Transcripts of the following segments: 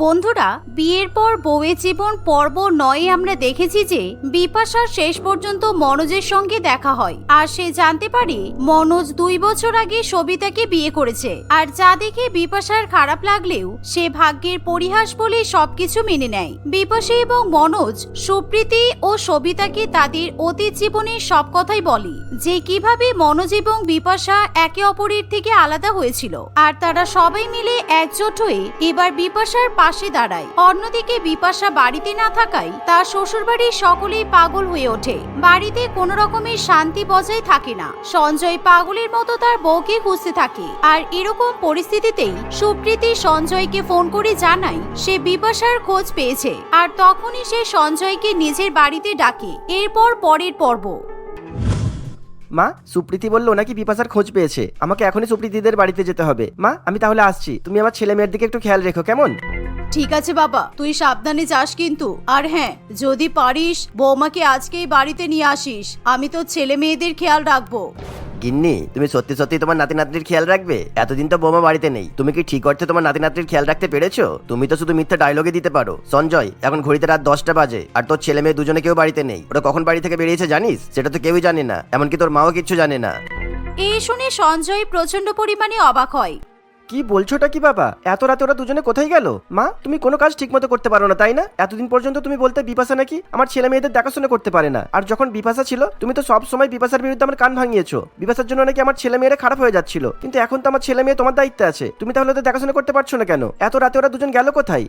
বন্ধুরা, বিয়ের পর বউয়ের জীবন পর্ব নয়ে আমরা দেখেছি যে বিপাশার শেষ পর্যন্ত মনোজের সঙ্গে দেখা হয়। আর সে জানতে পারে, মনোজ দুই বছর আগে সবিতাকে বিয়ে করেছে। আর যা দেখে বিপাশার খারাপ লাগলেও সে ভাগ্যের পরিহাস বলে সবকিছু মেনে নেয়। বিপাশা এবং মনোজ, সুপ্রীতি ও সবিতাকে তাদের অতীত জীবনের সব কথাই বলে, যে কীভাবে মনোজ এবং বিপাশা একে অপরের থেকে আলাদা হয়েছিল। আর তারা সবাই মিলে একজোট হয়ে এবার বিপাশার পাশে দাঁড়ায়। অন্যদিকে বিপাশা বাড়িতে না থাকায় তার শ্বশুরবাড়ির সকলেই পাগল হয়ে ওঠে। বাড়িতে কোনো রকমের শান্তি বজায় থাকে না। সঞ্জয় পাগলের মতো তার বউকে খুঁজতে থাকে। আর এরকম পরিস্থিতিতেই সুপ্রীতি সঞ্জয়কে ফোন করে জানায় সে বিপাশার খোঁজ পেয়েছে। আর তখনই সে সঞ্জয়কে নিজের বাড়িতে ডাকে। এরপর পরের পর্ব। মা, সুপ্রীতি বলল নাকি বিপাশার খোঁজ পেয়েছে। আমাকে এখনই সুপ্রীতিদের বাড়িতে যেতে হবে। মা, আমি তাহলে আসছি। তুমি আমার ছেলে মেয়ের দিকে একটু খেয়াল রেখো, কেমন? ঠিক আছে বাবা তুই সাবধানে যাস কিন্তু। আর হ্যাঁ যদি পারিস বৌমাকে আজকেই বাড়িতে নিয়ে আসিস। আমি তো ছেলে মেয়েদের খেয়াল রাখব। গিন্নি তুমি সত্যি সত্যি তোমার নাতি নাতনির খেয়াল রাখবে? এতদিন তো বোমা বাড়িতে নেই। তুমি কি ঠিক অর্থে তোমার নাতি নাতনির খেয়াল রাখতে পেরেছ? তুমি তো শুধু মিথ্যা ডায়লগে দিতে পারো। সঞ্জয় এখন ঘড়িতে রাত দশটা বাজে আর তোর ছেলে মেয়ে দুজনে কেউ বাড়িতে নেই। ওরা কখন বাড়ি থেকে বেরিয়েছে জানিস? সেটা তো কেউই জানে না এমনকি তোর মাও কিচ্ছু জানে না। এই শুনে সঞ্জয় প্রচণ্ড পরিমাণে অবাক হয়। কি বলছোটা কি বাবা? এত রাতে ওরা দুজনে কোথায় গেল? মা, তুমি কোনো কাজ ঠিক মতো করতে পারো না, তাই না? এতদিন পর্যন্ত তুমি বলতে বিপাশা নাকি আমার ছেলে মেয়েদের দেখাশোনা করতে পারে না। আর যখন বিপাশা ছিল, তুমি তো সব সময় বিপাশার বিরুদ্ধে আমার কান ভাঙিয়েছো। বিপাশার জন্য নাকি আমার ছেলে মেয়েরা খারাপ হয়ে যাচ্ছিল। কিন্তু এখন তো আমার ছেলে মেয়ে তোমার দায়িত্বে আছে। তুমি তাহলে ওদের দেখাশোনা করতে পারছ না কেন? এত রাতে ওরা দুজন গেল কোথায়?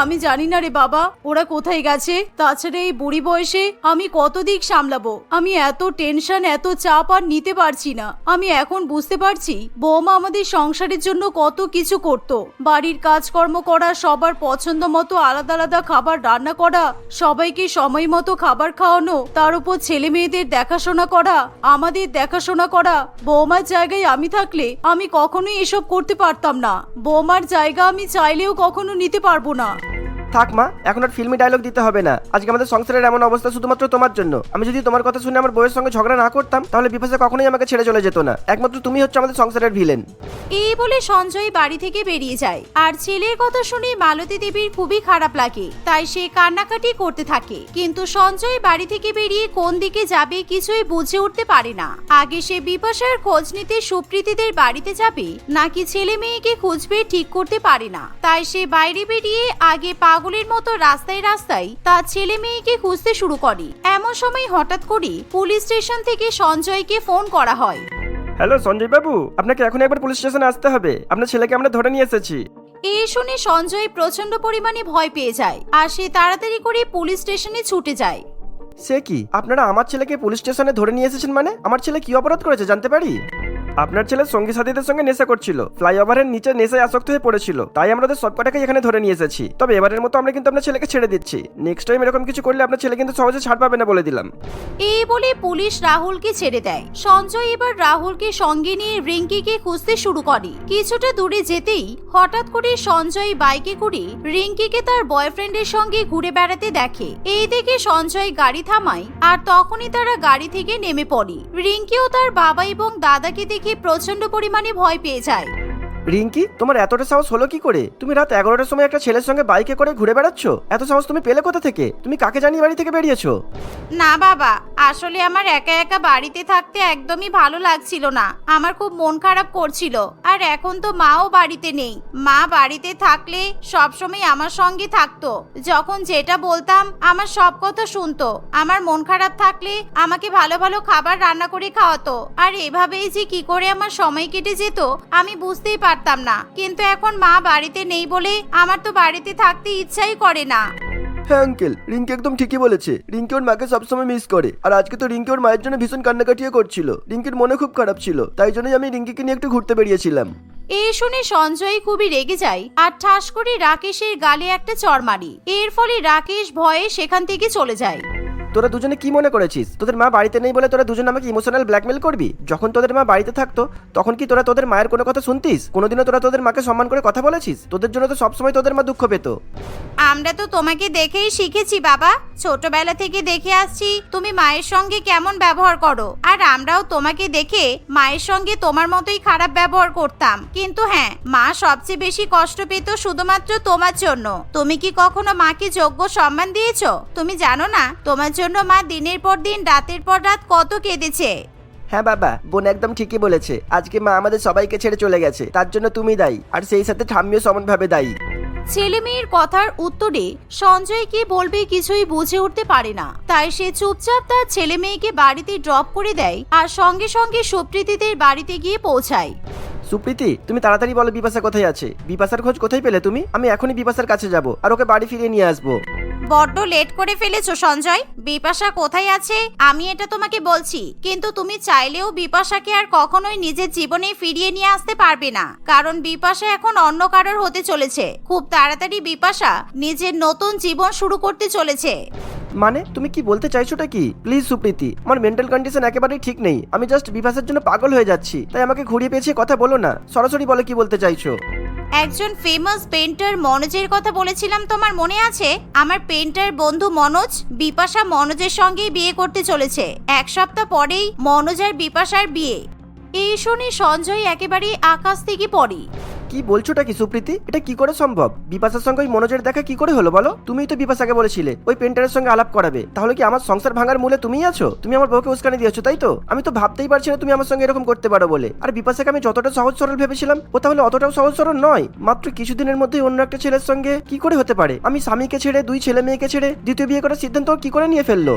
আমি জানি না রে বাবা, ওরা কোথায় গেছে। তাছাড়া এই বুড়ি বয়সে আমি কত দিক সামলাবো? আমি এত টেনশন, এত চাপ আর নিতে পারছি না। আমি এখন বুঝতে পারছি, বৌমা আমাদের সংসারের জন্য কত কিছু করতো। বাড়ির কাজকর্ম করা, সবার পছন্দ মতো আলাদা আলাদা খাবার রান্না করা, সবাইকে সময় মতো খাবার খাওয়ানো, তার উপর ছেলে মেয়েদের দেখাশোনা করা, আমাদের দেখাশোনা করা। বৌমার জায়গায় আমি থাকলে আমি কখনোই এসব করতে পারতাম না। বৌমার জায়গা আমি চাইলেও কখনো নিতে পারব না। থাক মা, এখন আর ফিল্মি ডায়লগ দিতে হবে না। আজকে আমাদের সংসারের এমন অবস্থা শুধুমাত্র তোমার জন্য। আমি যদি তোমার কথা শুনে আমার বউয়ের সঙ্গে ঝগড়া না করতাম, তাহলে বিপাশা কখনোই আমাকে ছেড়ে চলে যেত না। একমাত্র তুমি হচ্ছে আমাদের সংসারের ভিলেন এই বলে সঞ্জয় বাড়ি থেকে বেরিয়ে যায়। আর ছেলের কথা শুনে মালতী দেবীর খুবই খারাপ লাগে, তাই সে কান্নাকাটি করতে থাকে। কিন্তু সঞ্জয় বাড়ি থেকে বেরিয়ে কোন দিকে যাবে কিছুই বুঝে উঠতে পারে না। আগে সে বিপাশার খোঁজ নিতে সুপ্রীতিদের বাড়িতে যাবে, নাকি ছেলে মেয়েকে খুঁজবে ঠিক করতে পারে না। তাই সে বাইরে বেরিয়ে আগে পাগলের মতো রাস্তায় রাস্তায় তার ছেলে মেয়েকে খুঁজতে শুরু করে। এমন সময় হঠাৎ করে পুলিশ স্টেশন থেকে সঞ্জয়কে ফোন করা হয়। হ্যালো সঞ্জয় বাবু আপনাকে এখন একবার পুলিশ স্টেশনে আসতে হবে। আপনার ছেলেকে আমরা ধরে নিয়ে এসেছি। এই শুনে সঞ্জয় প্রচণ্ড পরিমাণে ভয় পেয়ে যায় আর সে তাড়াতাড়ি করে পুলিশ স্টেশনে ছুটে যায়। সে কি? আপনারা আমার ছেলেকে পুলিশ স্টেশনে ধরে নিয়ে এসেছেন মানে? আমার ছেলে কি অপরাধ করেছে জানতে পারি? আপনার ছেলে সঙ্গী সাথীদের সঙ্গে নেশা করছিল। ফ্লাইওভারের নিচে নেশায় আসক্ত হয়ে পড়েছিল। তাই আমরা ওদের সবকটাকে এখানে ধরে নিয়ে এসেছি। তবে এবারের মতো আমরা কিন্তু আপনার ছেলেকে ছেড়ে দিচ্ছি। নেক্সট টাইম এরকম কিছু করলে আপনার ছেলে কিন্তু সহজে ছাড় পাবে না বলে দিলাম। এই বলে পুলিশ রাহুলকে ছেড়ে দেয়। সঞ্জয় এবার রাহুলকে সঙ্গে নিয়ে রিঙ্কিকে খুঁজতে শুরু করে। কিছুটা দূরে যেতেই হঠাৎ করে সঞ্জয় বাইকে করে রিঙ্কিকে তার বয়ফ্রেন্ডের সঙ্গে ঘুরে বেড়াতে দেখে। এই দেখে সঞ্জয় গাড়ি থামায়, আর তখনই তারা গাড়ি থেকে নেমে পড়ে। রিঙ্কিও তার বাবা এবং দাদাকে দেখে প্রচণ্ড পরিমাণে ভয় পেয়ে যায়। রিঙ্কি, তোমার এতটা সাহস হলো কি করে? তুমি রাত এগারোটার সময় একটা ছেলের সঙ্গে বাইকে করে ঘুরে বেড়াচ্ছ? এত সাহস তুমি পেলে কোথা থেকে? তুমি কাকে জানিয়ে বাড়ি থেকে বেরিয়েছো? না বাবা, আসলে আমার একা একা বাড়িতে থাকতে একদমই ভালো লাগছিল না। আমার খুব মন খারাপ করছিল। আর এখন তো মাও বাড়িতে নেই। মা বাড়িতে থাকলে সবসময় আমার সঙ্গে থাকতো। যখন যেটা বলতাম, আমার সব কথা শুনতো। আমার মন খারাপ থাকলে আমাকে ভালো ভালো খাবার রান্না করে খাওয়াতো। আর এভাবেই যে কি করে আমার সময় কেটে যেত, আমি বুঝতেই পারতাম না। কিন্তু এখন মা বাড়িতে নেই বলে আমার তো বাড়িতে থাকতে ইচ্ছাই করে না। হ্যাঁ আঙ্কেল রিঙ্কি একদম ঠিকই বলেছে। রিঙ্কি ওর মাকে সবসময় মিস করে। আর আজকে তো রিঙ্কি ওর মায়ের জন্য ভীষণ কান্নাকাটিও করছিল। রিঙ্কির মনে খুব খারাপ ছিল। তাই জন্যই আমি রিঙ্কিকে নিয়ে একটু ঘুরতে বেরিয়েছিলাম। এই শুনে সঞ্জয় খুবই রেগে যায় আর ঠাস করে রাকেশের গালে একটা চড় মারি। এর ফলে রাকেশ ভয়ে সেখান থেকে চলে যায়। তোরা দুজনে কি মনে করেছিস? তোদের মা বাড়িতে নেই বলে তোরা দুজন আমাকে ইমোশনাল ব্ল্যাকমেল করবি? যখন তোদের মা বাড়িতে থাকতো, তখন কি তোরা তোদের মায়ের কোনো কথা শুনতিস? কোনোদিনও তোরা তোদের মাকে সম্মান করে কথা বলেছিস? তোদের জন্য তো সবসময় তোদের মা দুঃখ পেত। আমরা তো তোমাকে দেখেই শিখেছি, বাবা। ছোটবেলা থেকে দেখে আসছি তুমি মায়ের সঙ্গে কেমন ব্যবহার করো। আর আমরাও তোমাকে দেখে মায়ের সঙ্গে তোমার মতোই খারাপ ব্যবহার করতাম। কিন্তু হ্যাঁ মা সবচেয়ে বেশি কষ্ট পেত শুধুমাত্র তোমার জন্য। তুমি কি কখনো মাকে যোগ্য সম্মান দিয়েছ? তুমি জানো না, তোমার জন্য মা দিনের পর দিন রাতের পর রাত কত কেঁদেছে। হ্যাঁ বাবা বোন একদম ঠিকই বলেছে। আজকে মা আমাদের সবাইকে ছেড়ে চলে গেছে। তার জন্য তুমি দায়ী। আর সেই সাথে ঠাম্মিও সমানভাবে দায়ী। ছেলে মেয়ের কথার উত্তরে সঞ্জয় কি বলবে কিছুই বুঝে উঠতে পারে না। তাই সে চুপচাপ তার ছেলে মেয়েকে বাড়িতে ড্রপ করে দেয় আর সঙ্গে সঙ্গে সুপ্রীতিদের বাড়িতে গিয়ে পৌঁছায়। সুপ্রীতি, তুমি তাড়াতাড়ি বলো বিপাশা কোথায় আছে? বিপাশার খোঁজ কোথায় পেলে তুমি? আমি এখনই বিপাশার কাছে যাব আর ওকে বাড়ি ফিরিয়ে নিয়ে আসব। বড্ড লেট করে ফেলেছো, সঞ্জয়। বিপাশা কোথায় আছে? আমি এটা তোমাকে বলছি, কিন্তু তুমি চাইলেও বিপাশাকে আর কখনোই নিজের জীবনে ফিরিয়ে নিয়ে আসতে পারবে না। কারণ বিপাশা এখন অন্য কারোর হতে চলেছে। খুব তাড়াতাড়ি বিপাশা নিজের নতুন জীবন শুরু করতে চলেছে। মানে তুমি কি বলতে চাইছোটা কি? প্লিজ সুপ্রীতি, আমার মেন্টাল কন্ডিশন একেবারেই ঠিক নেই। আমি জাস্ট বিপাশার জন্য পাগল হয়ে যাচ্ছি, তাই আমাকে ঘুরিয়ে পেঁচিয়ে কথা বলো না। সরাসরি বলো কি বলতে চাইছো? একজন ফেমাস পেন্টার মনোজের কথা বলেছিলাম, তোমার মনে আছে? আমার পেন্টার বন্ধু মনোজ, বিপাশা মনোজের সঙ্গেই বিয়ে করতে চলেছে। এক সপ্তাহ পরেই মনোজ আর বিপাশার বিয়ে। এই শুনে সঞ্জয় একেবারেই আকাশ থেকে পড়ে। কি বলছোটা কি, সুপ্রীতি? এটা কি করে সম্ভব? বিপাশার সঙ্গে ওই মনোজের দেখা কি করে হলো বলো? তুমিই তো বিপাশাকে বলেছিলে, ওই পেন্টারের সঙ্গে আলাপ করাবে। তাহলে কি আমার সংসার ভাঙার মূলে তুমিই আছো? তুমি আমার বউকে উস্কানি দিয়েছ, তাই তো? আমি তো ভাবতেই পারছি না তুমি আমার সঙ্গে এরকম করতে পারো বলে। আর বিপাশাকে আমি যতটা সহজ সরল ভেবেছিলাম, ও তাহলে অতটাও সহজ সরল নয়। মাত্র কিছুদিনের মধ্যেই অন্য একটা ছেলের সঙ্গে কি করে হতে পারে? আমি স্বামীকে ছেড়ে, দুই ছেলে মেয়েকে ছেড়ে দ্বিতীয় বিয়ে করার সিদ্ধান্ত কি করে নিয়ে ফেলল?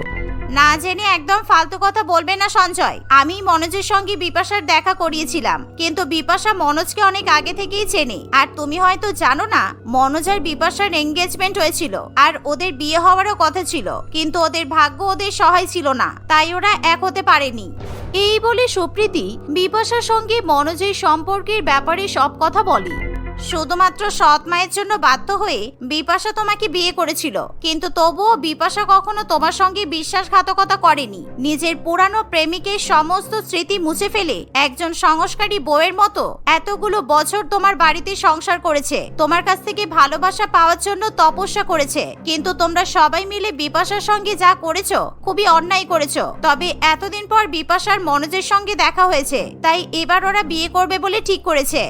না জেনে একদম ফালতু কথা বলবে না সঞ্জয়। আমি মনোজের সঙ্গে বিপাশার দেখা করিয়েছিলাম, কিন্তু বিপাশা মনোজকে অনেক আগে থেকেই চেনে। আর তুমি হয়তো জানো না, মনোজ আর বিপাশার এঙ্গেজমেন্ট হয়েছিল, আর ওদের বিয়ে হওয়ারও কথা ছিল, কিন্তু ওদের ভাগ্য ওদের সহায় ছিল না, তাই ওরা এক হতে পারেনি। এই বলে সুপ্রীতি বিপাশার সঙ্গে মনোজের সম্পর্কের ব্যাপারে সব কথা বলে। শুধুমাত্র সৎ মায়ের জন্য বাধ্য হয়ে বিপাশা তোমাকে বিয়ে করেছিল। কিন্তু তবুও বিপাশা কখনো তোমার সঙ্গে বিশ্বাসঘাতকতা করেনি। নিজের পুরানো প্রেমিকের সমস্ত স্মৃতি মুছে ফেলে একজন সংস্কারী বউয়ের মতো এতগুলো বছর তোমার বাড়িতে সংসার করেছে। তোমার কাছ থেকে ভালোবাসা পাওয়ার জন্য তপস্যা করেছে। কিন্তু তোমরা সবাই মিলে বিপাশার সঙ্গে যা করেছ, খুবই অন্যায় করেছ। তবে এতদিন পর বিপাশার মনোজের সঙ্গে দেখা হয়েছে। তাই এবার ওরা বিয়ে করবে বলে ঠিক করেছে।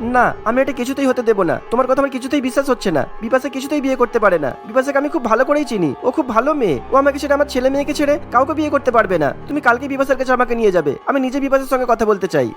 না, আমি এটা কিছুতেই হতে দেবো না। তোমার কথা আমার কিছুতেই বিশ্বাস হচ্ছে না। বিপাশা কিছুতেই বিয়ে করতে পারে না। বিপাশাকে আমি খুব ভালো করেই চিনি। ও খুব ভালো মেয়ে। ও আমাকে ছেড়ে আমার ছেলে মেয়েকে ছেড়ে কাউকে বিয়ে করতে পারবে না। তুমি কালকে বিপাশার কাছে আমাকে নিয়ে যাবে। আমি নিজে বিপাশার সঙ্গে কথা বলতে চাই।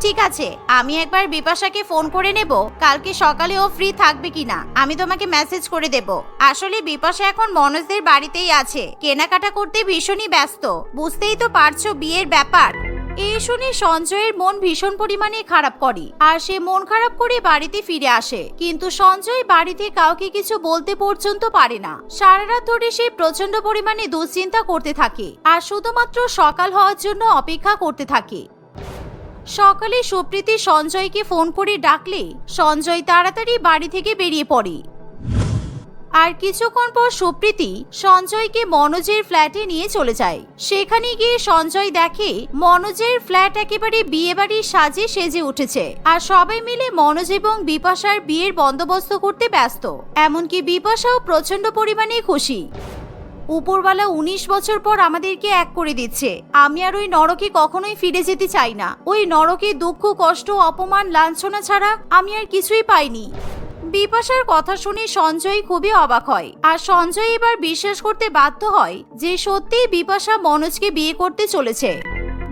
ঠিক আছে। আমি একবার বিপাশাকে ফোন করে নেব। কালকে সকালে ও ফ্রি থাকবে কিনা, আমি তোমাকে মেসেজ করে দেব। আসলে বিপাশা এখন মনোজদের বাড়িতেই আছে। কেনাকাটা করতে ভীষণই ব্যস্ত। বুঝতেই তো পারছ বিয়ের ব্যাপার। এই শুনে সঞ্জয়ের মন ভীষণ পরিমাণে খারাপ করে, আর সে মন খারাপ করে বাড়িতে ফিরে আসে। কিন্তু সঞ্জয় বাড়িতে কাউকে কিছু বলতে পর্যন্ত পারে না। সারা রাত ধরে সে প্রচণ্ড পরিমাণে দুশ্চিন্তা করতে থাকে, আর শুধুমাত্র সকাল হওয়ার জন্য অপেক্ষা করতে থাকে। সকালে সুপ্রীতি সঞ্জয়কে ফোন করে ডাকলে সঞ্জয় তাড়াতাড়ি বাড়ি থেকে বেরিয়ে পড়ে। আর কিছুক্ষণ পর সুপ্রীতি সঞ্জয়কে মনোজের ফ্ল্যাটে নিয়ে চলে যায়। সেখানে গিয়ে সঞ্জয় দেখে মনোজের ফ্ল্যাট একেবারে বিয়ে বাড়ির সাজে সেজে উঠেছে আর সবাই মিলে মনোজ এবং বিপাশার বিয়ের বন্দোবস্ত করতে ব্যস্ত। এমনকি বিপাশাও প্রচণ্ড পরিমাণে খুশি। উপরওয়ালা উনিশ বছর পর আমাদেরকে এক করে দিচ্ছে। আমি আর ওই নরকে কখনোই ফিরে যেতে চাই না। ওই নরকে দুঃখ, কষ্ট, অপমান, লাঞ্ছনা ছাড়া আমি আর কিছুই পাইনি। বিপাশার কথা শুনে সঞ্জয় খুবই অবাক হয়। আর সঞ্জয় এবার বিশ্বাস করতে বাধ্য হয় যে সত্যিই বিপাশা মনোজকে বিয়ে করতে চলেছে।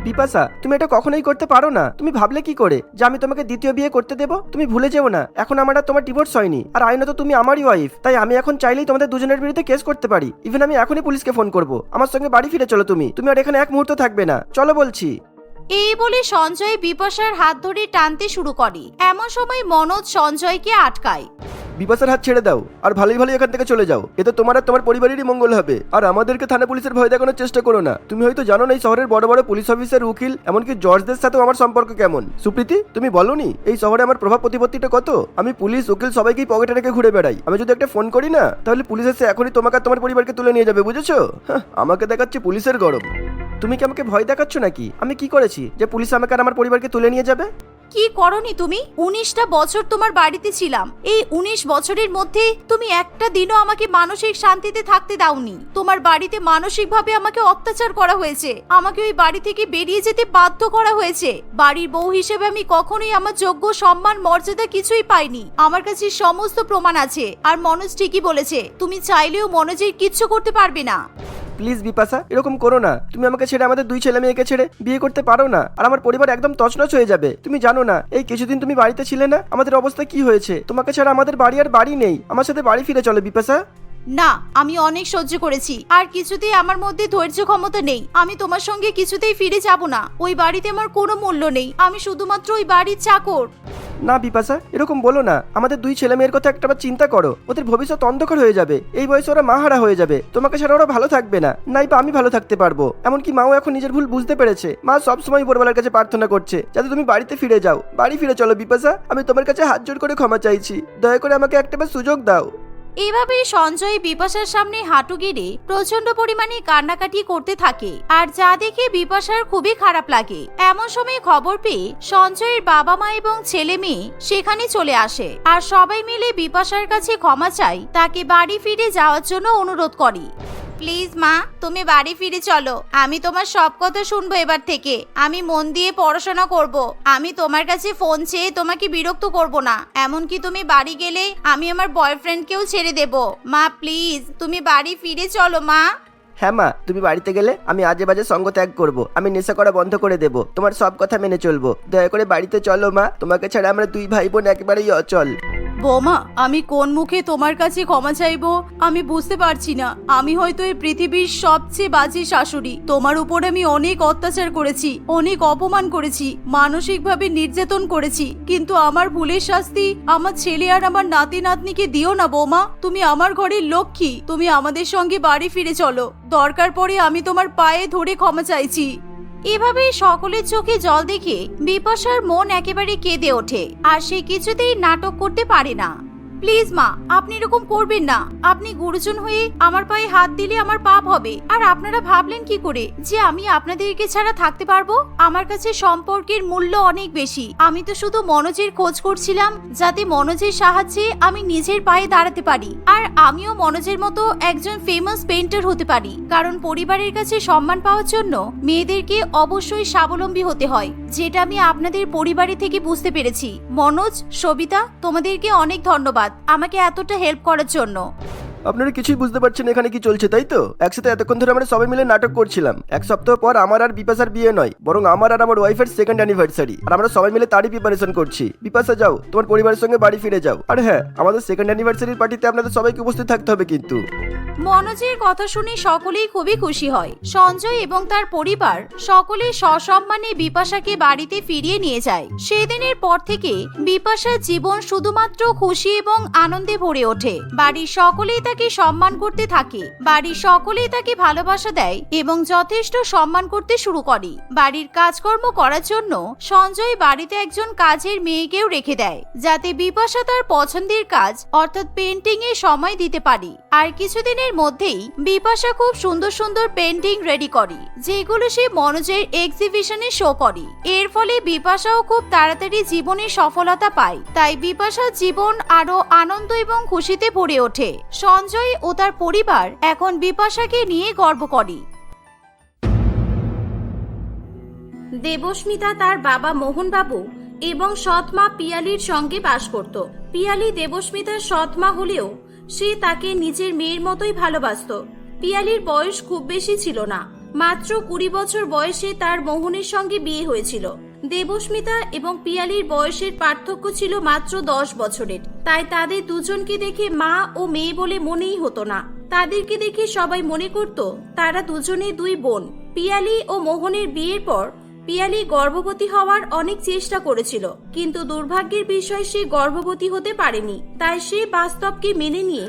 বিপাশা, তুমি এটা কখনোই করতে পারো না। তুমি ভাবলে কি করে? যে আমি তোমাকে দ্বিতীয় বিয়ে করতে দেবো? তুমি ভুলে যেও না। এখন আমার আর তোমার ডিভোর্স হয়নি। আর আইনত তুমি আমারই ওয়াইফ তাই আমি এখন চাইলেই তোমাদের দুজনের বিরুদ্ধে কেস করতে পারি। ইভেন আমি এখনই পুলিশকে ফোন করব। আমার সঙ্গে বাড়ি ফিরে চলো তুমি। তুমি আর এখানে এক মুহূর্ত থাকবে না। চলো বলছি। এই বলে সঞ্জয় বিপাশার হাত ধরে টানতে শুরু করে। এমন সময় মনোজ সঞ্জয়কে আটকায়। বিপাশার হাত ছেড়ে দাও, আর ভালোই ভালোই এখান থেকে চলে যাও। এতে তোমার আর তোমার পরিবারেরই মঙ্গল হবে। আর আমাদেরকে থানা পুলিশের ভয় দেখানোর চেষ্টা করো না। তুমি হয়তো জানো না এই শহরের বড় বড় পুলিশ অফিসার, উকিল, এমনকি জর্জদের সাথেও আমার সম্পর্ক কেমন। সুপ্রীতি, তুমি বলনি, এই শহরে আমার প্রভাব প্রতিপত্তিটা কত? আমি পুলিশ, উকিল সবাইকেই পকেটে রেখে ঘুরে বেড়াই। আমি যদি একটা ফোন করি না, তাহলে পুলিশ এসে এখনই তোমাকে আর তোমার পরিবারকে তুলে নিয়ে যাবে, বুঝেছ? আমাকে দেখাচ্ছে পুলিশের গরম। তুমি কি আমাকে ভয় দেখাচ্ছ নাকি? আমি কি করেছি? যে পুলিশ আমাকে আর আমার পরিবারকে তুলে নিয়ে যাবে? কি করনি তুমি? উনিশটা বছর তোমার বাড়িতে ছিলাম। এই উনিশ বছরের মধ্যে তুমি একটা দিনও আমাকে মানসিক শান্তিতে থাকতে দাওনি। তোমার বাড়িতে মানসিকভাবে আমাকে অত্যাচার করা হয়েছে। আমাকে ওই বাড়ি থেকে বেরিয়ে যেতে বাধ্য করা হয়েছে। বাড়ির বউ হিসেবে আমি কখনোই আমার যোগ্য সম্মান, মর্যাদা কিছুই পাইনি। আমার কাছে সমস্ত প্রমাণ আছে। আর মনোজ ঠিকই বলেছে, তুমি চাইলেও মনোজের কিচ্ছু করতে পারবে না। প্লিজ বিপাশা, এরকম করো না। তুমি আমাকে ছেড়ে আমাদের দুই ছেলে মেয়েকে ছেড়ে বিয়ে করতে পারো না। আর আমার পরিবার একদম তছনছ হয়ে যাবে। তুমি জানো না, এই কিছুদিন তুমি বাড়িতে ছিলে না? আমাদের অবস্থা কি হয়েছে? তোমাকে ছাড়া আমাদের বাড়ি আর বাড়ি নেই। আমার সাথে বাড়ি ফিরে চলো বিপাশা। না, আমি অনেক সহ্য করেছি। আর কিছুতেই আমার মধ্যে ধৈর্য ক্ষমতা নেই। আমি তোমার সঙ্গে কিছুতেই ফিরে যাব না। ওই বাড়িতে আমার কোনো মূল্য নেই। আমি শুধুমাত্র ওই বাড়ির চাকর। না বিপাশা, এরকম বলো না। আমাদের দুই ছেলে মেয়ের কথা একটাবার চিন্তা করো। ওদের ভবিষ্যৎ অন্ধকার হয়ে যাবে। এই বয়সে ওরা মাহারা হয়ে যাবে। তোমাকে ছাড়া ওরা ভালো থাকবে না। নাই বা আমি ভালো থাকতে পারব। এমনকি মাও এখন নিজের ভুল বুঝতে পেরেছে। মা সবসময় বোরবেলার কাছে প্রার্থনা করছে, যাতে তুমি বাড়িতে ফিরে যাও। বাড়ি ফিরে চলো বিপাশা। আমি তোমার কাছে হাত জোর করে ক্ষমা চাইছি। দয়া করে আমাকে একটাবার সুযোগ দাও। এভাবে সঞ্জয় বিপাশার সামনে হাঁটু গেড়ে প্রচণ্ড পরিমাণে কান্নাকাটি করতে থাকে। আর যা দেখে বিপাশার খুবই খারাপ লাগে। এমন সময় খবর পেয়ে সঞ্জয়ের বাবা মা এবং ছেলে মেয়ে সেখানে চলে আসে। আর সবাই মিলে বিপাশার কাছে ক্ষমা চাই তাকে বাড়ি ফিরে যাওয়ার জন্য অনুরোধ করে। প্লিজ, মা, তুমি বাড়ি ফিরে চলো। আমি তোমার সব কথা শুনব এবার থেকে। আমি মন দিয়ে পড়াশোনা করব। আমি তোমার কাছে ফোন চেয়ে তোমাকে বিরক্ত করব না। এমনকি তুমি বাড়ি গেলে আমি আমার বয়ফ্রেন্ডকেও ছেড়ে দেব। মা, প্লিজ, তুমি বাড়ি ফিরে চলো, মা। হ্যাঁ মা, তুমি বাড়িতে গেলে আমি আজে বাজে সঙ্গ ত্যাগ করব। আমি নেশা করা বন্ধ করে দেবো। তোমার সব কথা মেনে চলবো। দয়া করে বাড়িতে চলো মা। তোমাকে ছাড়া আমরা দুই ভাই বোন একেবারেই অচল। বোমা, আমি কোন মুখে তোমার কাছে ক্ষমা চাইব? আমি বুঝতে পারছি না। আমি হয়তো এই পৃথিবীর সবচেয়ে বাজে শাশুড়ি। তোমার উপর আমি অনেক অত্যাচার করেছি, অনেক অপমান করেছি, মানসিকভাবে নির্যাতন করেছি। কিন্তু আমার ভুলের শাস্তি আমার ছেলে আর আমার নাতি নাতনিকে দিও না বৌমা। তুমি আমার ঘরের লক্ষ্মী। তুমি আমাদের সঙ্গে বাড়ি ফিরে চলো। দরকার পড়ে আমি তোমার পায়ে ধরে ক্ষমা চাইছি। এভাবেই সকলের চোখে জল দেখে বিপাশার মন একেবারে কেঁদে ওঠে, আর সে কিছুতেই নাটক করতে পারে না। প্লিজ মা, আপনি এরকম করবেন না। আপনি গুরুজন হয়ে আমার পায়ে হাত দিলে আমার পাপ হবে। আর আপনারা ভাবলেন কি করে যে আমি আপনাদেরকে ছাড়া থাকতে পারব? আমার কাছে সম্পর্কের মূল্য অনেক বেশি। আমি তো শুধু মনোজের খোঁজ করছিলাম, যাতে মনোজের সাহায্যে আমি নিজের পায়ে দাঁড়াতে পারি। আর আমিও মনোজের মতো একজন ফেমাস পেন্টার হতে পারি। কারণ পরিবারের কাছে সম্মান পাওয়ার জন্য মেয়েদেরকে অবশ্যই স্বাবলম্বী হতে হয়। যেটা আমি আপনাদের পরিবারে থেকে বুঝতে পেরেছি। মনোজ, সবিতা, তোমাদেরকে অনেক ধন্যবাদ আমাকে এতটা হেল্প করার জন্য। আপনারা কিছুই বুঝতে পারছেন এখানে কি চলছে, তাই তো? একসাথে এতক্ষণ ধরে আমরা সবাই মিলে নাটক করছিলাম। এক সপ্তাহ পর আমার আর বিপাশার বিয়ে নয়, বরং আমার আর আমার ওয়াইফের সেকেন্ড অ্যানিভার্সারি আর আমরা সবাই মিলে তারই প্রিপারেশন করছি। বিপাশা, যাও, তোমার পরিবারের সঙ্গে বাড়ি ফিরে যাও। আর হ্যাঁ আমাদের সেকেন্ড অ্যানিভার্সারির পার্টিতে আপনাদের সবাইকে উপস্থিত থাকতে হবে কিন্তু। মনোজের কথা শুনে সকলেই খুবই খুশি হয়। সঞ্জয় এবং তার পরিবার সকলে সসম্মানে বিপাশাকে বাড়িতে ফিরিয়ে নিয়ে যায়। সেদিনের পর থেকে বিপাশার জীবন শুধুমাত্র খুশি এবং আনন্দে ভরে ওঠে। বাড়ির সকলেই তাকে সম্মান করতে থাকে। বাড়ির সকলেই তাকে ভালোবাসা দেয় এবং যথেষ্ট সম্মান করতে শুরু করে। বাড়ির কাজকর্ম করার জন্য সঞ্জয় বাড়িতে একজন কাজের মেয়েকেও রেখে দেয়, যাতে বিপাশা তার পছন্দের কাজ, অর্থাৎ পেন্টিং এ সময় দিতে পারে। আর কিছুদিনের মধ্যেই বিপাশা খুব সুন্দর সুন্দর পেন্টিং রেডি করে, যেগুলো সে মনোজের এক্সিবিশনে শো করে। এর ফলে বিপাশাও খুব তাড়াতাড়ি জীবনে সফলতা পায়। তাই বিপাশার জীবন আরও আনন্দ এবং খুশিতে ভরে ওঠে। সঞ্জয় ও তার পরিবার এখন বিপাশাকে নিয়ে গর্ব করে। দেবস্মিতা তার বাবা মোহনবাবু এবং সৎ মা পিয়ালির সঙ্গে বাস করত। পিয়ালি দেবস্মিতার সৎ মা হলেও সে তাকে নিজের মেয়ের মতোই ভালোবাসত। পিয়ালির বয়স খুব বেশি ছিল না। মাত্র কুড়ি বছর বয়সে তার মোহনের সঙ্গে বিয়ে হয়েছিল। দেবস্মিতা এবং পিয়ালির বয়সের পার্থক্য ছিল মাত্র দশ বছরের। তাই তাদের দুজনকে দেখে মা ও মেয়ে বলে মনেই হতো না। তাদেরকে দেখে সবাই মনে করত, তারা দুজনে দুই বোন। পিয়ালি ও মোহনের বিয়ের পর পিয়ালি গর্ভবতী হওয়ার অনেক চেষ্টা করেছিল, কিন্তু দুর্ভাগ্যের বিষয় সে গর্ভবতী হতে পারেনি। তাই সে বাস্তবকে মেনে নিয়ে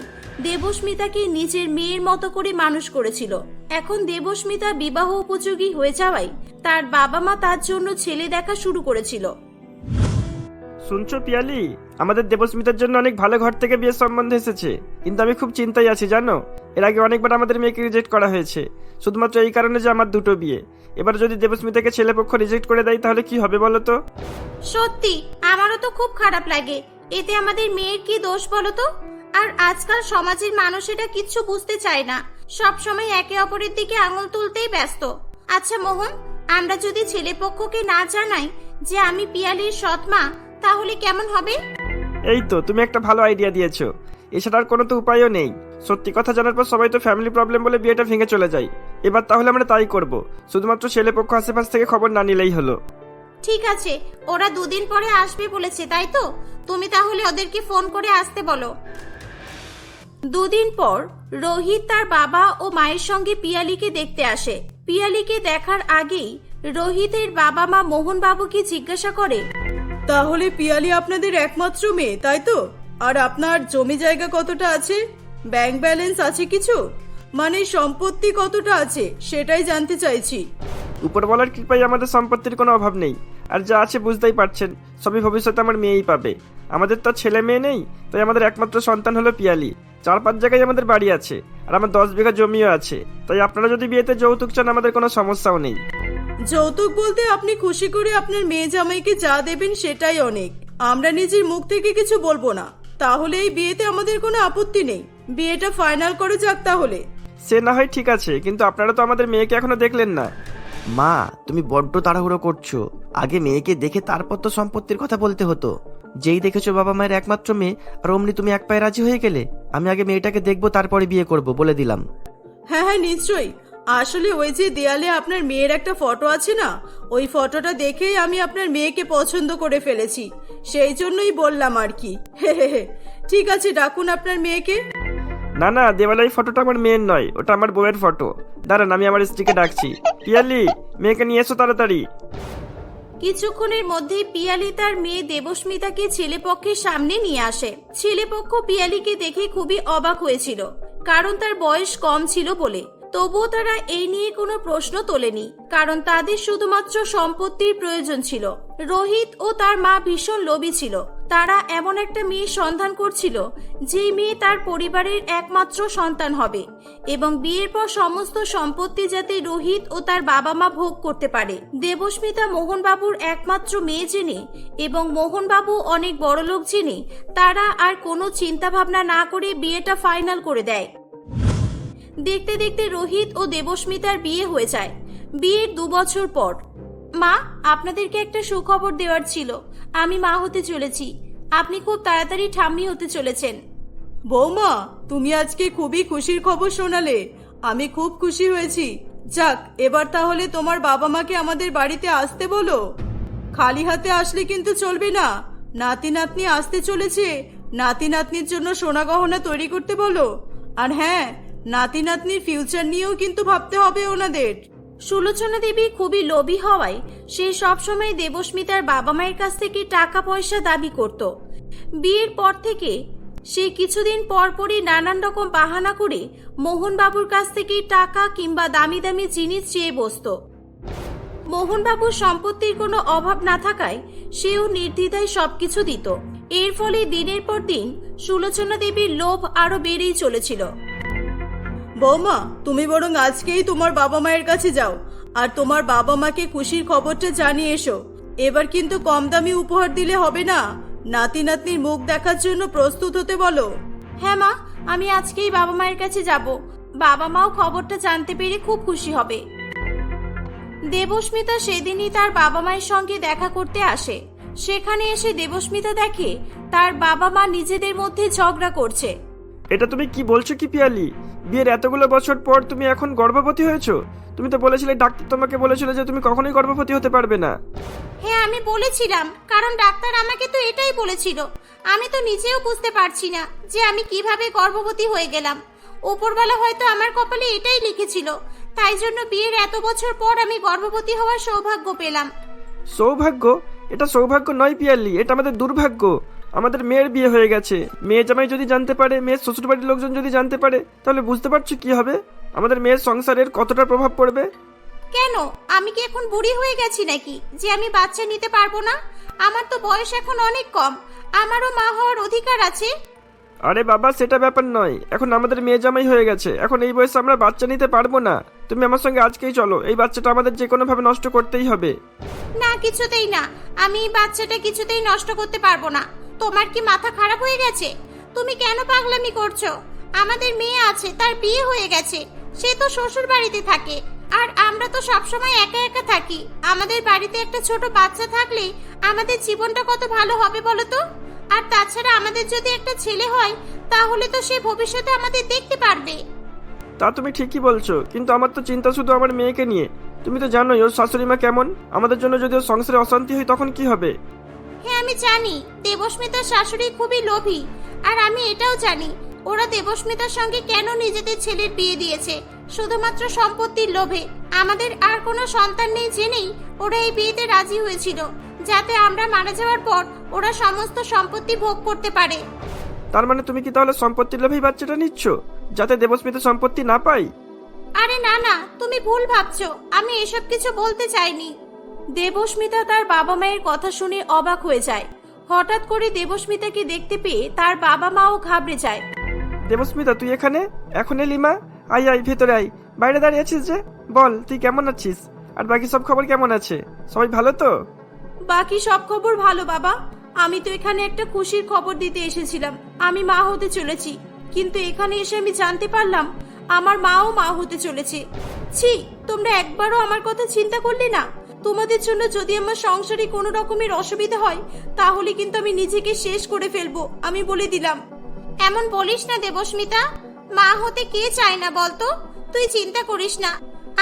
দেবস্মিতাকে নিজের মেয়ের মতো করে মানুষ করেছিল। এখন দেবস্মিতা বিবাহ উপযোগী হয়ে যাওয়ায় তার বাবা মা তার জন্য ছেলে দেখা শুরু করেছিল। শুনছো পিয়ালি? আমাদের দেবস্মিতার জন্য অনেক ভালো ঘর থেকে বিয়ের সম্বন্ধ এসেছে। কিন্তু আমি খুব চিন্তায় আছি, জানো? এর আগে অনেকবার আমাদের মেয়েকে রিজেক্ট করা হয়েছে। শুধুমাত্র এই কারণে যে আমার দুটো বিয়ে। এবার যদি দেবস্মিতাকে ছেলে পক্ষ রিজেক্ট করে দেয়, তাহলে কি হবে বলো তো? সত্যি, আমারও তো খুব খারাপ লাগে। এতে আমাদের মেয়ের কি দোষ বলো তো? আর আজকাল সমাজের মানুষ এটা কিচ্ছু বুঝতে চায় না। সব সময় একে অপরের দিকে আঙুল তুলতেই ব্যস্ত। আচ্ছা মোহন, আমরা যদি ছেলে পক্ষকে না জানাই যে আমি পিয়ালির সৎ মা তাহলে কেমন হবে? এই তো তুমি একটা ভালো আইডিয়া দিয়েছ। এছাড়া আর কোনো তো উপায়ও নেই। সত্যি কথা জানার পর সবাই তো ফ্যামিলি প্রবলেম বলে বিয়েটা ভেঙে চলে যায়। এবার তাহলে আমরা তাই করব। শুধুমাত্র ছেলে পক্ষ আশেপাশ থেকে খবর না নিলেই হলো। ঠিক আছে ওরা দুদিন পরে আসবে বলেছে তাই তো? তুমি তাহলে ওদেরকে ফোন করে আসতে বলো। দুদিন পর রোহিত তার বাবা ও মায়ের সঙ্গে পিয়ালিকে দেখতে আসে। পিয়ালিকে দেখার আগেই রোহিতের বাবা মা মোহন বাবুকে জিজ্ঞাসা করে তাহলে পিয়ালি আপনাদের একমাত্র মেয়ে, তাই তো? আর আপনার জমি জায়গা কতটা আছে? ব্যাংক ব্যালেন্স আছে কিছু? মানে সম্পত্তি কতটা আছে, সেটাই জানতে চাইছি। উপরওয়ালার কৃপায় আমাদের সম্পত্তির কোনো অভাব নেই। আর যা আছে বুঝতেই পারছেন, সবই ভবিষ্যতে আমার মেয়েই পাবে। আমাদের তো ছেলে মেয়ে নেই, তাই আমাদের একমাত্র সন্তান হলো পিয়ালি। চার পাঁচ জায়গায় আমাদের বাড়ি আছে, আর আমার দশ বিঘা জমিও আছে। তাই আপনারা যদি বিয়েতে যৌতুক চান, আমাদের কোনো সমস্যাও নেই। যৌতুক বলতে আপনি খুশি করে আপনার মেয়ে জামাইকে যা দেবেন সেটাই অনেক। আমরা নিজের মুখ থেকে কিছু বলব না। তাহলে এই বিয়েতে আমাদের কোনো আপত্তি নেই। বিয়েটা ফাইনাল করে যাক তাহলে। সে না হয় ঠিক আছে কিন্তু আপনারা তো আমাদের মেয়েকে এখনও দেখলেন না। মা তুমি বড্ড তাড়াহুড়ো করছ। আগে মেয়েকে দেখে তারপর তো সম্পত্তির কথা বলতে হতো। যেই দেখেছ বাবা মায়ের একমাত্র মেয়ে আর অমনি তুমি এক পায়ে রাজি হয়ে গেলে আমি আগে মেয়েটাকে দেখব তারপরে বিয়ে করব বলে দিলাম। হ্যাঁ হ্যাঁ নিশ্চয়ই। আসলে ওই যে দেয়ালে আপনার মেয়ের একটা ফটো আছে না ওই ফটোটা দেখেই আমি আপনার মেয়েকে পছন্দ করে ফেলেছি। সেই জন্যই বললাম আর কি। ঠিক আছে ডাকুন আপনার মেয়েকে। না না দেওয়ালাই ফটোটা আমার মেয়ের নয় ওটা আমার বউয়ের ফটো। দাঁড়ান আমি আমার স্ত্রীকে ডাকছি। পিয়ালি মেয়েকে নিয়ে এসো তাড়াতাড়ি। কিছুক্ষণের মধ্যেই পিয়ালি তার মেয়ে দেবস্মিতাকে ছেলেপক্ষের সামনে নিয়ে আসে। ছেলেপক্ষ পিয়ালিকে দেখে খুবই অবাক হয়েছিল কারণ তার বয়স কম ছিল বলে। তবুও তারা এই নিয়ে কোনো প্রশ্ন তোলেনি, কারণ তাদের শুধুমাত্র সম্পত্তির প্রয়োজন ছিল। রোহিত ও তার মা ভীষণ লোভী ছিল। তারা এমন একটা মেয়ের সন্ধান করছিল যে মেয়ে তার পরিবারের একমাত্র সন্তান হবে এবং বিয়ের পর সমস্ত সম্পত্তি যাতে রোহিত ও তার বাবা মা ভোগ করতে পারে। দেবস্মিতা মোহনবাবুর একমাত্র মেয়ে জেনে এবং মোহনবাবু অনেক বড়লোক জেনে তারা আর কোনো চিন্তা ভাবনা না করে বিয়েটা ফাইনাল করে দেয়। দেখতে দেখতে রোহিত ও দেবস্মিতার বিয়ে হয়ে যায়। বিয়ের দু বছর পর। মা, আপনাদেরকে একটা সুখবর দেওয়ার ছিল। আমি মা হতে চলেছি। আপনি খুব তাড়াতাড়ি ঠাম্মি হতে চলেছেন। বৌমা, তুমি আজকে খুবই খুশির খবর শোনালে। আমি খুব খুশি হয়েছি। যাক, এবার তাহলে তোমার বাবা মাকে আমাদের বাড়িতে আসতে বলো। খালি হাতে আসলে কিন্তু চলবে না। নাতি নাতনি আসতে চলেছে। নাতি নাতনির জন্য সোনা গহনা তৈরি করতে বলো। আর হ্যাঁ নাতি নাতনির ফিউচার নিয়েও কিন্তু ভাবতে হবে ওনাদের। সুলোচনা দেবী খুবই লোভী হওয়ায় সে সবসময় দেবস্মিতার বাবা মায়ের কাছ থেকে টাকা পয়সা দাবি করত। বিয়ের পর থেকে সে কিছুদিন পর পরই নানান রকম বাহানা করে মোহনবাবুর কাছ থেকে টাকা কিংবা দামি দামি জিনিস চেয়ে বসতো। মোহনবাবুর সম্পত্তির কোনো অভাব না থাকায় সেও নির্দ্বিধায় সবকিছু দিত। এর ফলে দিনের পর দিন সুলোচনা দেবীর লোভ আরও বেড়েই চলেছিল। বৌমা, তুমি বরং আজকেই তোমার বাবা মায়ের কাছে যাও, আর তোমার বাবা মাকে খুশির খবরটা জানিয়ে এসো। এবার কিন্তু কম দামি উপহার দিলে হবে না। নাতি নাতনির মুখ দেখার জন্য প্রস্তুত হতে বলো। হ্যাঁ মা, আমি আজকেই বাবা মায়ের কাছে যাব। বাবা মাও খবরটা জানতে পেরে খুব খুশি হবে। দেবস্মিতা সেদিনই তার বাবা মায়ের সঙ্গে দেখা করতে আসে। সেখানে এসে দেবস্মিতা দেখে তার বাবা মা নিজেদের মধ্যে ঝগড়া করছে। এটা তুমি কি বলছো কি পিয়ালি? বিয়ের এতগুলো বছর পর তুমি এখন গর্ভবতী হয়েছো? তুমি তো বলেছিলে ডাক্তার তোমাকে বলেছিল যে তুমি কখনোই গর্ভবতী হতে পারবে না। হ্যাঁ আমি বলেছিলাম কারণ ডাক্তার আমাকে তো এটাই বলেছিল। আমি তো নিজেও বুঝতে পারছি না যে আমি কীভাবে গর্ভবতী হয়ে গেলাম। ওপরবেলা হয়তো আমার কপালে এটাই লিখেছিল। তাই জন্য বিয়ের এত বছর পর আমি গর্ভবতী হওয়ার সৌভাগ্য পেলাম। সৌভাগ্য? এটা সৌভাগ্য নয় পিয়ালি এটা আমাদের দুর্ভাগ্য। আমাদের মেয়ের বিয়ে হয়ে গেছে। মেয়ে জামাই যদি জানতে পারে মেয়ের শ্বশুরবাড়ির লোকজন যদি জানতে পারে তাহলে বুঝতে পারছ কি হবে? আমাদের মেয়ের সংসারের কতটা প্রভাব পড়বে? কেন? আমি কি এখন বুড়ি হয়ে গেছি নাকি? যে আমি বাচ্চা নিতে পারব না? আমার তো বয়স এখন অনেক কম। আমারও মা হওয়ার অধিকার আছে। আরে বাবা সেটা ব্যাপার নয়। এখন আমাদের মেয়ে জামাই হয়ে গেছে। এখন এই বয়সে আমরা বাচ্চা নিতে পারব না। তুমি আমার সঙ্গে আজকেই চলো। এই বাচ্চাটা আমাদের যে কোনোভাবে নষ্ট করতেই হবে। না কিছুতেই না। আমি এই বাচ্চাটা কিছুতেই নষ্ট করতে পারব না। তোমার কি মাথা খারাপ হয়ে গেছে? তুমি কেন পাগলামি করছ? আমাদের মেয়ে আছে, তার বিয়ে হয়ে গেছে। সে তো শ্বশুর বাড়িতে থাকে। আর আমরা তো সবসময় একা একা থাকি। আমাদের বাড়িতে একটা ছোট বাচ্চা থাকলে আমাদের জীবনটা কত ভালো হবে বলো তো? আর তাছাড়া আমাদের যদি একটা ছেলে হয়, তাহলে তো সে ভবিষ্যতে আমাদের দেখতে পারবে। তা তুমি ঠিকই বলছো, কিন্তু আমার তো চিন্তা শুধু আমার মেয়েকে নিয়ে। তুমি তো জানোই, ওর শাশুড়ি মা কেমন? আমাদের জন্য যদি ওর সংসারে অশান্তি হয়, তখন কি হবে? হ্যাঁ আমি জানি। দেবস্মিতার শাশুড়ি খুবই লোভী। আর আমি এটাও জানি ওরা দেবস্মিতার সঙ্গে কেন নিজেদের ছেলের বিয়ে দিয়েছে? শুধুমাত্র সম্পত্তির লোভে। আমাদের আর কোনো সন্তান নেই জেনেই ওরা এই বিয়েতে রাজি হয়েছিল যাতে আমরা মারা যাওয়ার পর ওরা সমস্ত সম্পত্তি ভোগ করতে পারে। তার মানে তুমি কি তাহলে সম্পত্তির লোভেই বাচ্চাটা নিচ্ছ যাতে দেবস্মিতা সম্পত্তি না পাই আরে না না তুমি ভুল ভাবছ। আমি এসব কিছু বলতে চাইনি। দেবস্মিতা তার বাবা মায়ের কথা শুনে অবাক হয়ে যায়। হঠাৎ করে দেবস্মিতাকে দেখতে পেয়ে তার বাবা মাও ঘাবড়ে যায়। দেবস্মিতা তুই এখানে? এখন এলি মা? আই আই ভেতরে আই বাইরে দাঁড়িয়ে আছিস যে? বল তুই কেমন আছিস? আর বাকি সব খবর কেমন আছে? সবাই ভালো তো? বাকি সব খবর ভালো বাবা। আমি তো এখানে একটা খুশির খবর দিতে এসেছিলাম। আমি মা হতে চলেছি। কিন্তু এখানে এসে আমি জানতে পারলাম আমার মাও মা হতে চলেছে। ছি তোমরা একবারও আমার কথা চিন্তা করলে না? তোমাদের জন্য যদি আমার সংসারে কোনো রকমের অসুবিধা হয়, তাহলে কিন্তু আমি নিজেকে শেষ করে ফেলব, আমি বলে দিলাম। এমন বলিস না দেবস্মিতা। মা হতে কে চায় না বলতো? তুই চিন্তা করিস না।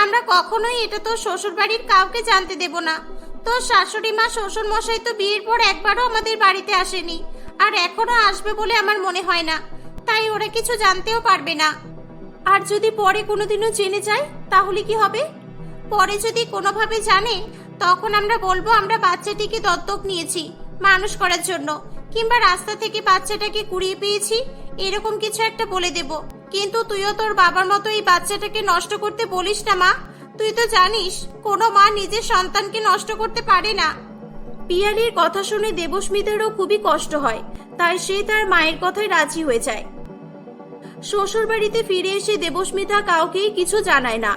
আমরা কখনোই এটা তোর শ্বশুর বাড়ির কাউকে জানতে দেব না। তোর শাশুড়ি মা শ্বশুর মশাই তো বিয়ের পর একবারও আমাদের বাড়িতে আসেনি, আর এখনও আসবে বলে আমার মনে হয় না। তাই ওরা কিছু জানতেও পারবে না। আর যদি পরে কোনোদিনও জেনে যায়, তাহলে কি হবে? পরে যদি কোনোভাবে জানে, তখন আমরা বলব আমরা বাচ্চাটিকে দত্তক নিয়েছি মানুষ করার জন্য। কিংবা রাস্তা থেকে বাচ্চাটাকে কুড়িয়ে পেয়েছি, এরকম কিছু একটা বলে দেব। কিন্তু তুইও তোর বাবার মতো এই বাচ্চাটাকে নষ্ট করতে বলিস না, মা। তুই তো জানিস, কোনো মা নিজের সন্তানকে নষ্ট করতে পারে না। পিয়ালির কথা শুনে দেবস্মিতারও খুবই কষ্ট হয়। তাই সে তার মায়ের কথায় রাজি হয়ে যায়। শ্বশুর বাড়িতে ফিরে এসে দেবস্মিতা কাউকেই কিছু জানায় না।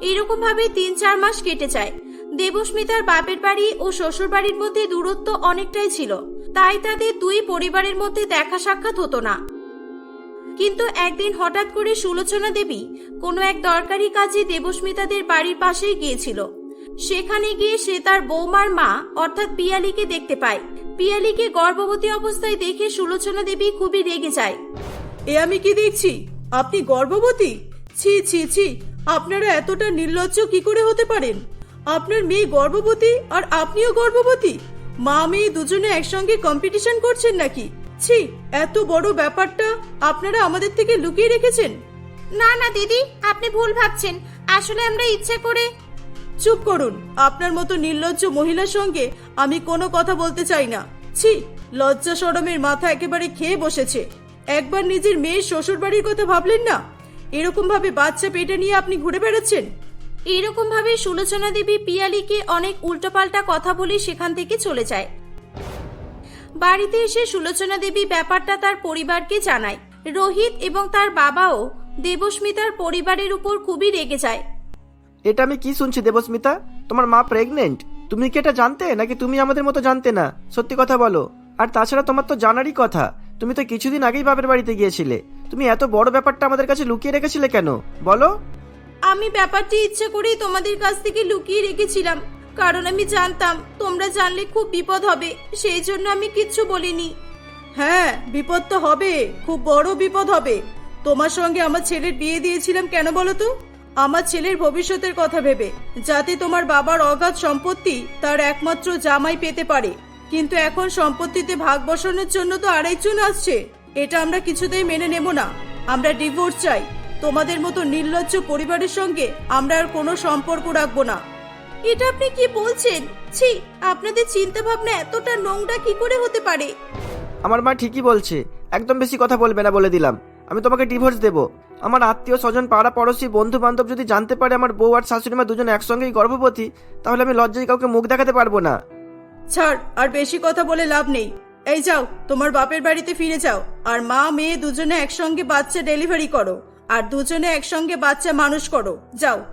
এরকম ভাবে তিন চার মাস কেটে যায়। দেবস্মিতার বাপের বাড়ি ও শ্বশুর বাড়ির মধ্যে দূরত্ব অনেকটাই ছিল। তাই তাদের দুই পরিবারের মধ্যে দেখা সাক্ষাৎ হতো না। কিন্তু একদিন হঠাৎ করে সুলোচনা দেবী কোনো এক দরকারি কাজে দেবস্মিতাদের বাড়ির পাশেই গিয়েছিল। সেখানে গিয়ে সে তার বৌমার মা, অর্থাৎ পিয়ালিকে দেখতে পায়। পিয়ালিকে গর্ভবতী অবস্থায় দেখে সুলোচনা দেবী খুবই রেগে যায়। এ আমি কি দেখছি? আপনি গর্ভবতী? ছি ছি ছি। আপনারা এতটা নির্লজ্জ কি করে হতে পারেন? আপনার মেয়ে গর্ভবতী আর আপনিও গর্ভবতী? মা মেয়ে দুজনে একসঙ্গে কম্পিটিশন করছেন নাকি? ছি এত বড় ব্যাপারটা আপনারা আমাদের থেকে লুকিয়ে রেখেছেন। না না দিদি আপনি ভুল ভাবছেন। আসলে আমরা ইচ্ছে করে চুপ করুন আপনার মতো নির্লজ্জ মহিলার সঙ্গে আমি কোনো কথা বলতে চাই না। ছি লজ্জা সরমের মাথা একেবারে খেয়ে বসেছে। একবার নিজের মেয়ের শ্বশুর বাড়ির কথা ভাবলেন না? এরকম ভাবে বাচ্চা পেটে নিয়ে আপনি ঘুরে বেড়াচ্ছেন? এরকম ভাবে সুলোচনা দেবী পিয়ালিকে অনেক উল্টোপাল্টা কথা বলে সেখান থেকে চলে যায়। বাড়িতে এসে সুলোচনা দেবী ব্যাপারটা তার পরিবারকে জানায়। রোহিত এবং তার বাবাও দেবস্মিতার পরিবারের উপর খুবই রেগে যায়। এটা আমি কি শুনছি দেবস্মিতা? তোমার মা প্রেগনেন্ট তুমি কি এটা জানতে? নাকি তুমি আমাদের মতো জানতে না? সত্যি কথা বলো। আর তাছাড়া তোমার তো জানারই কথা। তুমি তো কিছুদিন আগেই বাপের বাড়িতে গিয়েছিলে। তুমি এত বড় ব্যাপারটা আমাদের কাছে লুকিয়ে রেখেছিলে কেন? বলো। আমি ব্যাপারটি ইচ্ছে করেই তোমাদের কাছ থেকে লুকিয়ে রেখেছিলাম। কারণ আমি জানতাম তোমরা জানলে খুব বিপদ হবে। সেই জন্য আমি কিচ্ছু বলিনি। হ্যাঁ বিপদ তো হবে। খুব বড় বিপদ হবে। তোমার সঙ্গে আমার ছেলের বিয়ে দিয়েছিলাম কেন বলো তো? আমার ছেলের ভবিষ্যতের কথা ভেবে। যাতে তোমার বাবার অগাধ সম্পত্তি তার একমাত্র জামাই পেতে পারে। কিন্তু এখন সম্পত্তিতে ভাগ বসানোর জন্য তো আরেকজন আসছে। এটা আমরা কিছুতেই মেনে নেব না। আমরা ডিভোর্স চাই। তোমাদের মতো নির্লজ্জ পরিবারের সঙ্গে আমরা আর কোনো সম্পর্ক রাখব না। এটা আপনি কি বলছেন? ছি, আপনাদের চিন্তা ভাবনা এতটা নোংরা কি করে হতে পারে? আমার মা ঠিকই বলছে। একদম বেশি কথা বলবে না বলে দিলাম। আমি তোমাকে ডিভোর্স দেবো। আমার আত্মীয় স্বজন পাড়া পড়োশি বন্ধু বান্ধব যদি জানতে পারে আমার বউ আর শাশুড়ি মা দুজন একসঙ্গেই গর্ভবতী, তাহলে আমি লজ্জায় কাউকে মুখ দেখাতে পারব না। ছাড়, আর বেশি কথা বলে লাভ নেই। এই যাও, তোমার বাপের বাড়িতে ফিরে যাও। আর মা, মেয়ে দুজনে একসঙ্গে বাচ্চা ডেলিভারি করো। আর দুজনে একসঙ্গে বাচ্চা মানুষ করো। যাও।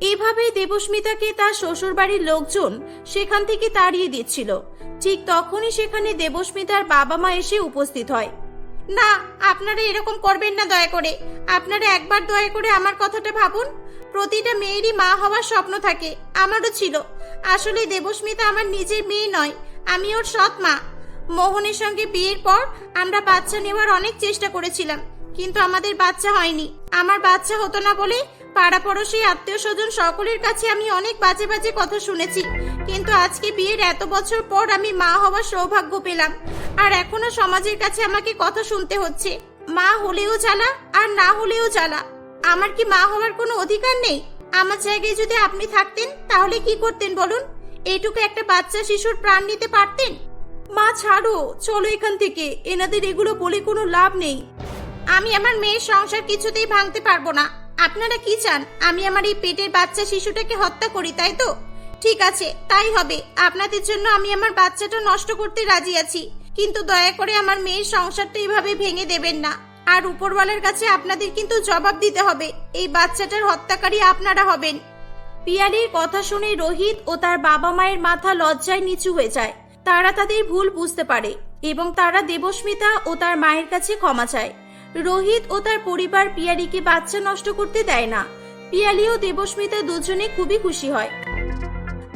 এভাবেই দেবস্মিতাকে তার শ্বশুর বাড়ির লোকজন সেখান থেকে তাড়িয়ে দিচ্ছিল। ঠিক তখনই সেখানে দেবস্মিতার বাবা মা এসে উপস্থিত হয়। না, আপনারা এরকম করবেন না দয়া করে। আপনারা একবার দয়া করে আমার কথাটা ভাবুন। প্রতিটা মেয়েরই মা হওয়ার স্বপ্ন থাকে, আমারও ছিল। আসলে দেবস্মিতা আমার নিজের মেয়ে নয়, আমি ওর সৎ মা। মোহনের সঙ্গে বিয়ের পর আমরা বাচ্চা নেওয়ার অনেক চেষ্টা করেছিলাম, কিন্তু আমাদের বাচ্চা হয়নি। আমার বাচ্চা হতো না বলে পাড়া পড়োশি আত্মীয় স্বজন সকলের কাছে আমি অনেক বাজে বাজে কথা শুনেছি, কিন্তু আজকে বিয়ের এত বছর পর আমি মা হওয়ার সৌভাগ্য পেলাম। আর এখনও সমাজের কাছে আমাকে কথা শুনতে হচ্ছে, মা হলেও জ্বালা আর না হলেও জ্বালা। আমার কি মা হওয়ার কোনো অধিকার নেই? আমার জায়গায় যদি আপনি থাকতেন তাহলে কি করতেন বলুন? এইটুকু একটা বাচ্চা শিশুর প্রাণ নিতে পারতেন? মা ছাড়ো। চলো এখান থেকে। এনাদের এগুলো বলে কোনো লাভ নেই। আমি আমার মেয়ের সংসার কিছুতেই ভাঙতে পারব না। আপনারা কি চান? আমি আমার এই পেটের বাচ্চা শিশুটাকে হত্যা করি তাই তো? ঠিক আছে তাই হবে। আপনাদের জন্য আমি আমার বাচ্চাটা নষ্ট করতে রাজি আছি। কিন্তু দয়া করে আমার মেয়ের সংসারটা এভাবে ভেঙে দেবেন না। আর উপরওয়ালের কাছে আপনাদের কিন্তু জবাব দিতে হবে। এই বাচ্চাটার হত্যাকারী আপনারা হবেন। পিয়ালির কথা শুনে রোহিত ও তার বাবা মায়ের মাথা লজ্জায় নিচু হয়ে যায়। তারা তাদের ভুল বুঝতে পারে এবং তারা দেবস্মিতা ও তার মায়ের কাছে ক্ষমা চায়। রোহিত ও তার পরিবার পিয়ালিকে বাচ্চা নষ্ট করতে দেয় না। পিয়ালি ও দেবস্মিতা দুজনে খুবই খুশি হয়।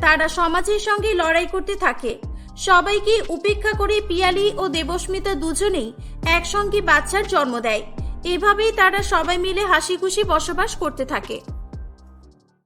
তারা সমাজের সঙ্গে লড়াই করতে থাকে। সবাইকে উপেক্ষা করে পিয়ালি ও দেবস্মিতা দুজনেই একসঙ্গে বাচ্চার জন্ম দেয়। এভাবেই তারা সবাই মিলে হাসি খুশি বসবাস করতে থাকে।